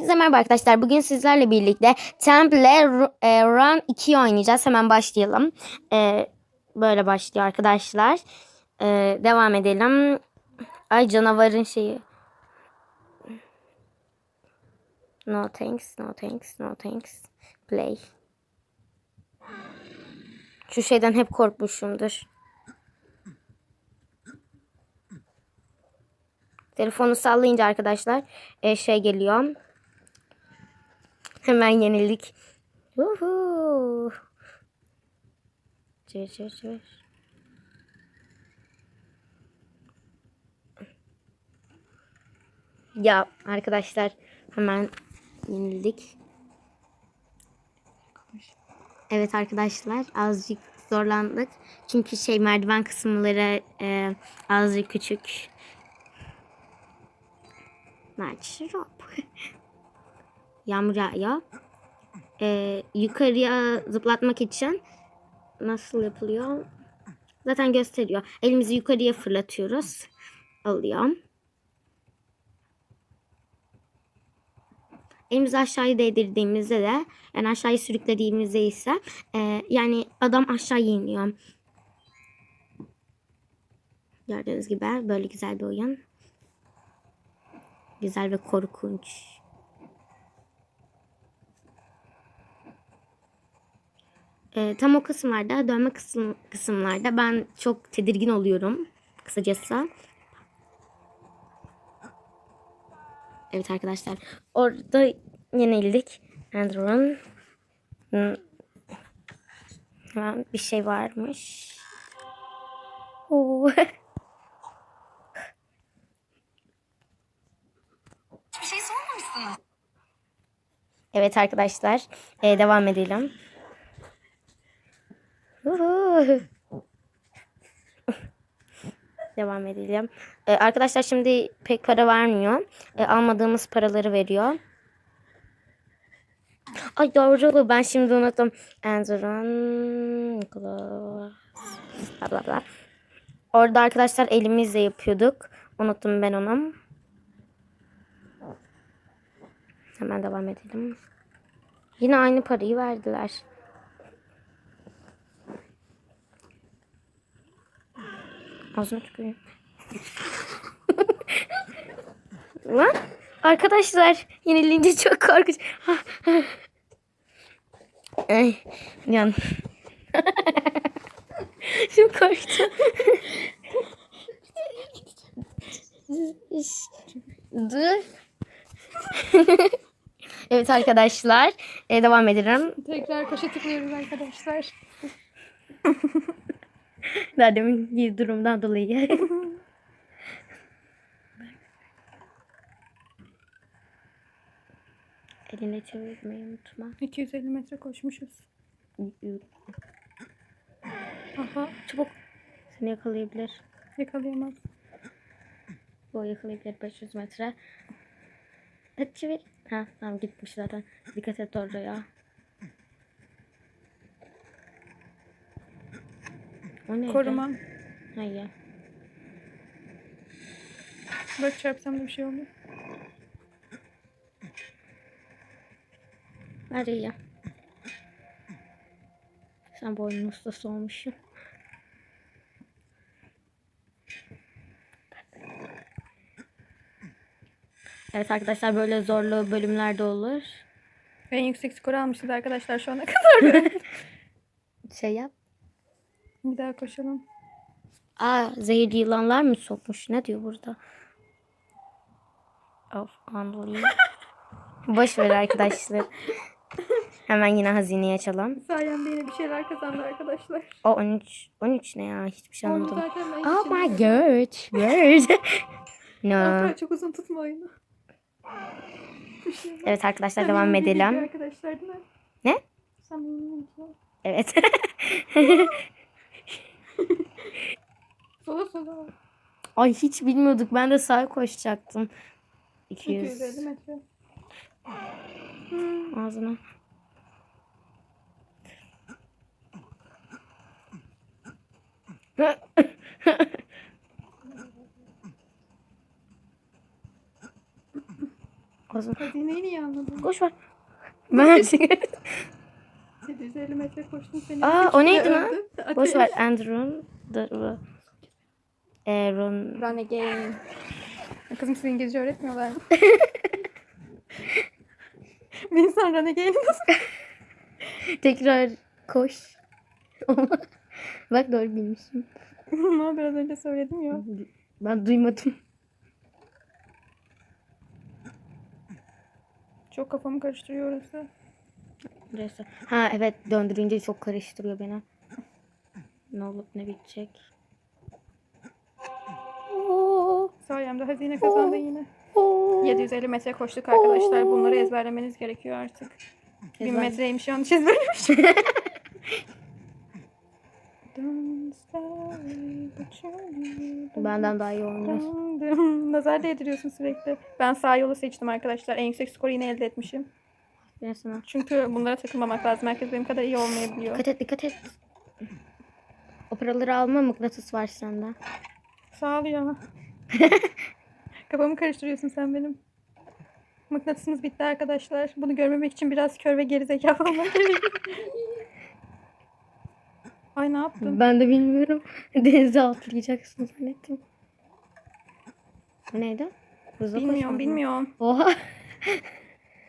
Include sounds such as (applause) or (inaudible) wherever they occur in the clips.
Herkese merhaba arkadaşlar. Bugün sizlerle birlikte Temple e, Run 2 oynayacağız. Hemen başlayalım. E, böyle başlıyor arkadaşlar. E, devam edelim. Ay canavarın şeyi. No thanks, no thanks, no thanks. Play. Şu şeyden hep korkmuşumdur. Telefonu sallayınca arkadaşlar şey geliyor. Hemen yenildik. Uhu. Çevir çevir çevir. Ya arkadaşlar hemen yenildik. Evet arkadaşlar azıcık zorlandık. Çünkü şey merdiven kısımları e, azıcık küçük. Merçirop. (laughs) Yağmur yağıyor. Ee, yukarıya zıplatmak için nasıl yapılıyor? Zaten gösteriyor. Elimizi yukarıya fırlatıyoruz. Alıyor. Elimizi aşağıya değdirdiğimizde de yani aşağıya sürüklediğimizde ise e, yani adam aşağı iniyor. Gördüğünüz gibi böyle güzel bir oyun. Güzel ve korkunç. Ee, tam o kısımlarda, dönme kısım, kısımlarda ben çok tedirgin oluyorum kısacası. Evet arkadaşlar. Orada yenildik. Andrew'un. Hemen bir şey varmış. Oo. Hiçbir şey sormamışsınız. Evet arkadaşlar. Ee, devam edelim. Devam edelim. Ee, arkadaşlar şimdi pek para vermiyor. Ee, almadığımız paraları veriyor. Ay doğru ben şimdi unuttum. Nicholas. Bla bla bla. Orada arkadaşlar elimizle yapıyorduk. Unuttum ben onu. Hemen devam edelim. Yine aynı parayı verdiler. Ağzına tüküreyim. Lan arkadaşlar yenilince çok korkunç. Ay yan. çok korktum. Dur. evet arkadaşlar e, devam edelim. Tekrar kaşa tıklıyoruz arkadaşlar. (laughs) Daha demin bir durumdan dolayı. (laughs) Eline çevirmeyi unutma. 250 metre koşmuşuz. Aha Çabuk. Seni yakalayabilir. yakalayamaz. Bu yakalayabilir 500 metre. Hadi çevir. Ha tamam gitmiş zaten. Dikkat et oraya. O neydi? Korumam. Hayır. Bak çarpsam da bir şey olmuyor. Hadi ya. Sen bu oyunun ustası olmuşsun. Evet arkadaşlar böyle zorlu bölümler de olur. En yüksek skor almışız arkadaşlar şu ana kadar. (laughs) (laughs) Şey yap. Bir daha koşalım. Aa zehirli yılanlar mı sokmuş? Ne diyor burada? Of anlayayım. (laughs) Boş ver arkadaşlar. Hemen yine hazineyi açalım. Sayemde yine bir şeyler kazandı arkadaşlar. O 13. 13 ne ya? Hiçbir şey Onu anlamadım. zaten ben Oh my god. Word. (laughs) no. Çok uzun tutma oyunu. Bir şey. Evet arkadaşlar Samimi devam edelim. Arkadaşlar değil mi? Ne? Video. Evet. (laughs) (laughs) Sola sola. Ay hiç bilmiyorduk. Ben de sağa koşacaktım. 200. 250 metre. Ağzına. (laughs) Ağzına. Hazineyi niye anladın? Koş ver. (laughs) Ben 750 metre koştum seni. Aa, o neydi lan? Öldüm. Boş Ateş. ver Andrew. Aaron. Run again. (laughs) Kızım size İngilizce öğretmiyorlar? (laughs) Bir insan run again nasıl? (laughs) Tekrar koş. Bak doğru bilmişim. Ama biraz önce söyledim ya. Ben duymadım. Çok kafamı karıştırıyor orası. Burası. Ha evet döndürünce çok karıştırıyor beni. Ne olup ne bitecek. Oo, Sayemde hazine kazandın yine. oo. 750 metre koştuk arkadaşlar. Bunları ezberlemeniz gerekiyor artık. 1000 Ezber- metreymiş yanlış ezberlemiş. (laughs) Benden daha iyi oynuyor. Dın dın. Nazar değdiriyorsun sürekli. Ben sağ yolu seçtim arkadaşlar. En yüksek skoru yine elde etmişim. Ben sana. Çünkü bunlara takılmamak lazım. Herkes benim kadar iyi olmayabiliyor. Dikkat et dikkat et. Operaları alma mıknatıs var sende. Sağ ol ya. (laughs) Kafamı karıştırıyorsun sen benim. Mıknatısımız bitti arkadaşlar. Bunu görmemek için biraz kör ve gerizekalı olmak gerekiyor. (laughs) Ay ne yaptın? Ben de bilmiyorum. (laughs) Denize atlayacaksın zannettim. Neydi? Hızlı Bilmiyorum bilmiyorum. Oha.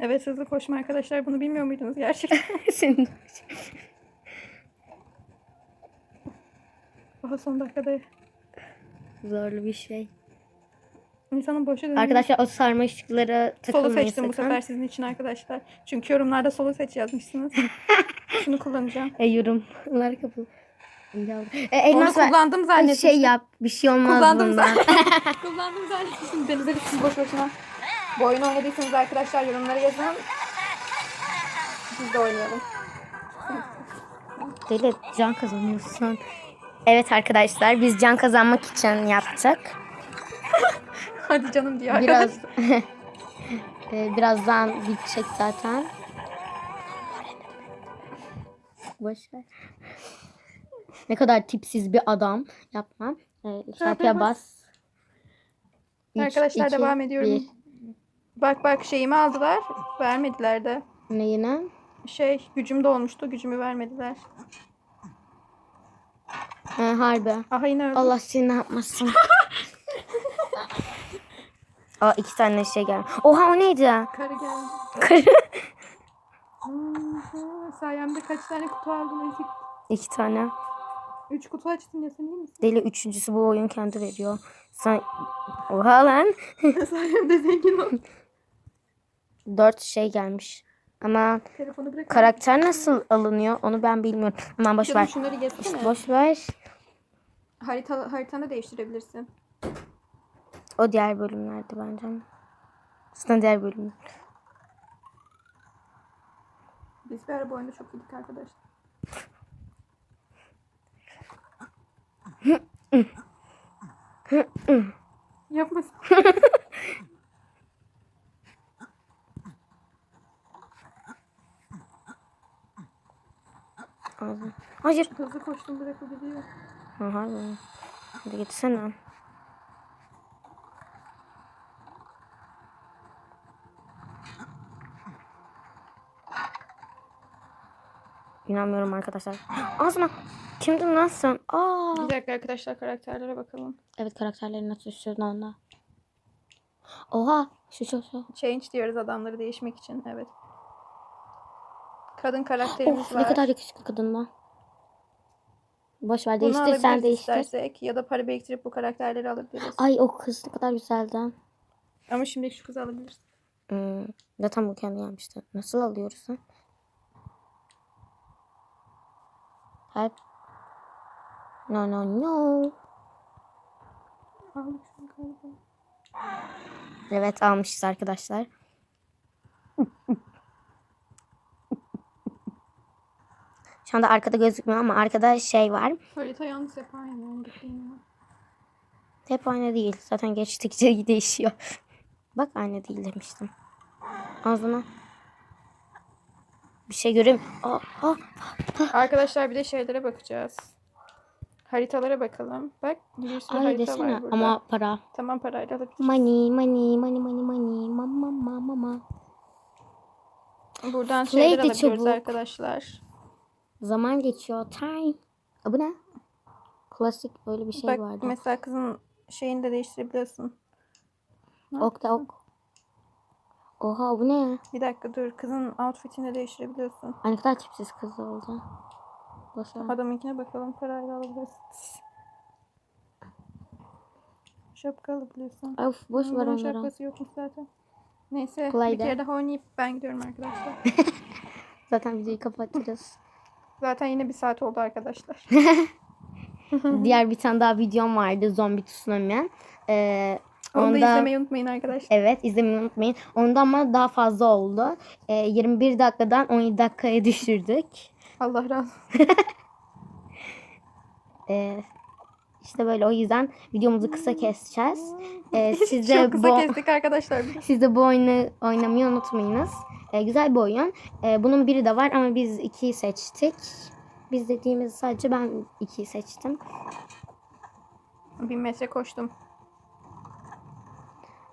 Evet hızlı koşma arkadaşlar. Bunu bilmiyor muydunuz gerçekten? Senin. Daha son dakikada Zorlu bir şey. insanın boşu dönüyor. Arkadaşlar o sarmaşıklara Solu takılmayın seçtim bu sakın. sefer sizin için arkadaşlar. Çünkü yorumlarda solu seç yazmışsınız. (laughs) Şunu kullanacağım. E yorumlar kapalı. E, Onu elmas ver. kullandım Ay, zannetmiştim. şey yap. Bir şey olmaz Kullandım bundan. (laughs) Kullandım zannetmiştim. Denize düştüm boş boşuna. Bu oyunu oynadıysanız arkadaşlar yorumlara yazın. Biz de oynayalım. Deli can kazanıyorsun. Evet arkadaşlar biz can kazanmak için yaptık. (laughs) Hadi canım diyor Biraz (laughs) e, birazdan bitecek zaten. Ver. Ne kadar tipsiz bir adam. Yapma. E, çarpıya bas. Üç, Arkadaşlar iki, devam ediyorum. bir. Bak bak şeyimi aldılar. Vermediler de. Ne yine? Şey gücüm dolmuştu. Gücümü vermediler. Ha, harbi. Aha yine öldüm. Allah seni ne yapmasın. (laughs) Aa iki tane şey geldi. Oha o neydi? Karı geldi. Karı. Sayemde kaç tane kutu aldın Ezik? iki tane. Üç kutu açtın ya sen iyi misin? Deli üçüncüsü bu oyun kendi veriyor. Sen... Oha lan. (laughs) Sayemde zengin ol. Dört şey gelmiş. Ama Telefonu bırak. karakter nasıl alınıyor onu ben bilmiyorum. Aman boş ver. şunları. Boş ver. Harita, haritanı değiştirebilirsin. O diğer bölümlerdi bence. Aslında diğer bölüm. Biz bir ara bu oyunda çok iyiydik arkadaşlar. Ağzım. Hayır. Hızlı koştum bırak o gidiyor. Aha. Hadi gitsene. İnanmıyorum arkadaşlar. Ağzına. Kimdin lan sen? Aa. Bir dakika arkadaşlar karakterlere bakalım. Evet karakterleri nasıl düşürdün onda. Oha. Şu şu şu. Change diyoruz adamları değişmek için. Evet. Kadın karakterimiz Of var. ne kadar yakışıklı kadın lan. Boş ver değiştir sen değiştir. istersek. Ya da para biriktirip bu karakterleri alabiliriz. Ay o kız ne kadar güzeldi. Ama şimdi şu kızı alabiliriz. Hmm, zaten bu kendi gelmişti. Nasıl alıyoruz ha? Hep. No no no. Şunu galiba. Evet almışız arkadaşlar. Şu anda arkada gözükmüyor ama arkada şey var. Harita yalnız hep aynı. Hep aynı değil. Zaten geçtikçe (laughs) değişiyor. Bak aynı değil demiştim. Ağzına. Bir şey göreyim. Aa, aa. Arkadaşlar bir de şeylere bakacağız. Haritalara bakalım. Bak bir sürü Ay harita desene var burada. ama para. Tamam parayla alabiliriz. Money money money money money mama mama mama. Buradan Play şeyler alabiliyoruz çubuk. arkadaşlar. Zaman geçiyor. Time. Aa, bu ne? Klasik öyle bir şey Bak vardı. mesela kızın şeyini de değiştirebiliyorsun. Ne Ok da yapıyorsun? ok. Oha bu ne? Bir dakika dur. Kızın outfitini de değiştirebiliyorsun. Ne kadar tipsiz kız oldu. Boş ver. Adamınkine bakalım. Parayla alabiliriz. Şapka alabiliyorsun. Of boş ver onları. şapkası yokmuş zaten. Neyse Kolay bir kere daha oynayıp ben gidiyorum arkadaşlar. (laughs) Zaten videoyu kapatırız. Zaten yine bir saat oldu arkadaşlar. (laughs) Diğer bir tane daha videom vardı. Zombi tsunami. Ee, Onu da onda- izlemeyi unutmayın arkadaşlar. Evet izlemeyi unutmayın. Onda ama daha fazla oldu. Ee, 21 dakikadan 17 dakikaya düşürdük. Allah razı olsun. (laughs) Ee, işte böyle o yüzden videomuzu kısa keseceğiz. Ee, (laughs) siz de Çok kısa bu, kestik arkadaşlar. siz de bu oyunu oynamayı unutmayınız. Ee, güzel bir oyun. Ee, bunun biri de var ama biz ikiyi seçtik. Biz dediğimiz sadece ben ikiyi seçtim. Bir metre koştum.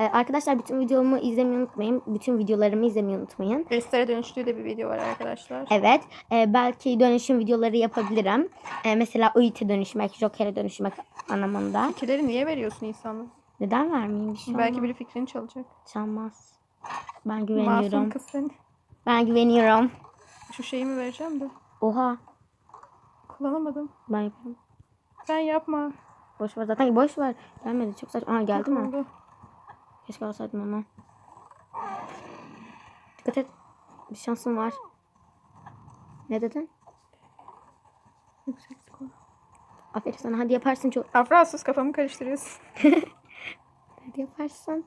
Ee, arkadaşlar bütün videomu izlemeyi unutmayın. Bütün videolarımı izlemeyi unutmayın. Kristal'e dönüştüğü de bir video var arkadaşlar. Evet. e, belki dönüşüm videoları yapabilirim. E, mesela Uit'e dönüşmek, Joker'e dönüşmek anlamında. Fikirleri niye veriyorsun insanlara? Neden vermeyeyim bir şey Belki olmaz. biri fikrini çalacak. Çalmaz. Ben Masum güveniyorum. kız seni. Ben güveniyorum. Şu şeyimi vereceğim de. Oha. Kullanamadım. Ben yaparım. Sen yapma. Boş ver zaten boş ver. Gelmedi çok saçma. Aa geldi mi? Oldu. Keşke alsaydım onu. Dikkat et. Bir şansım var. Ne dedin? Yüksek skor. Aferin sana. Hadi yaparsın çok. Afra sus kafamı karıştırıyorsun. (laughs) Hadi yaparsın.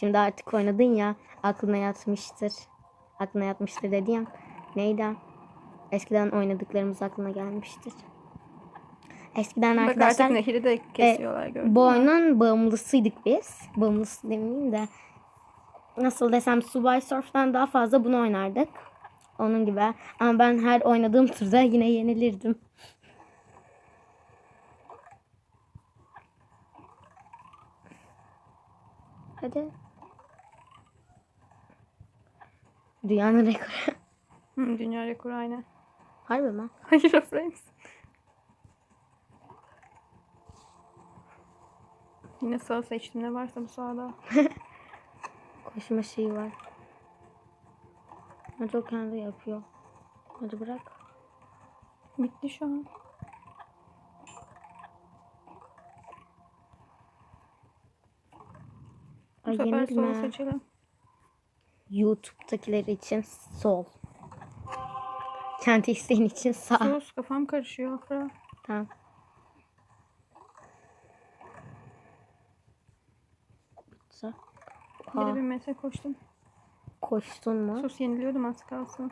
Şimdi artık oynadın ya aklına yatmıştır. Aklına yatmıştır dediğim neydi? Eskiden oynadıklarımız aklına gelmiştir. Eskiden Bak arkadaşlar artık nehri de kesiyorlar gördün bu oyunun bağımlısıydık biz. Bağımlısı demeyeyim de nasıl desem Subway Surf'tan daha fazla bunu oynardık. Onun gibi. Ama ben her oynadığım turda yine yenilirdim. Hadi. Dünyanın rekoru. Hı, dünya rekoru aynı. Harbi mi? Hayır Afra'yız. Yine sağ seçtim ne varsa bu sağda. (laughs) Koşma şeyi var. Hadi o kendi yapıyor. Hadi bırak. Bitti şu an. Bu Ay sefer sol seçelim. YouTube'dakiler için sol. Kendi isteğin için sağ. Sus kafam karışıyor Afra. Tamam. Bitti. Geri bir metre koştum. koştun mu? Sus yeniliyordum az kalsın.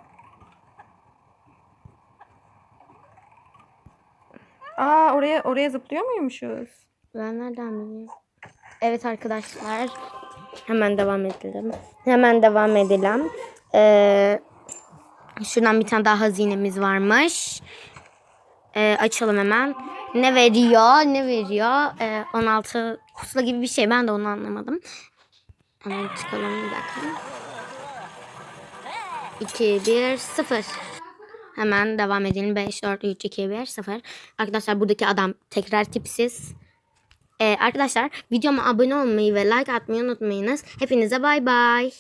Aa oraya oraya zıplıyor muymuşuz? Ben nereden bileyim? Evet arkadaşlar. Hemen devam edelim. Hemen devam edelim. Ee, şuradan bir tane daha hazinemiz varmış. Ee, açalım hemen. Ne veriyor? Ne veriyor? Ee, 16 pusula gibi bir şey. Ben de onu anlamadım. Hemen çıkalım bir dakika. 2, 1, 0. Hemen devam edelim. 5, 4, 3, 2, 1, 0. Arkadaşlar buradaki adam tekrar tipsiz. Ee, arkadaşlar videoma abone olmayı ve like atmayı unutmayınız. Hepinize bay bay.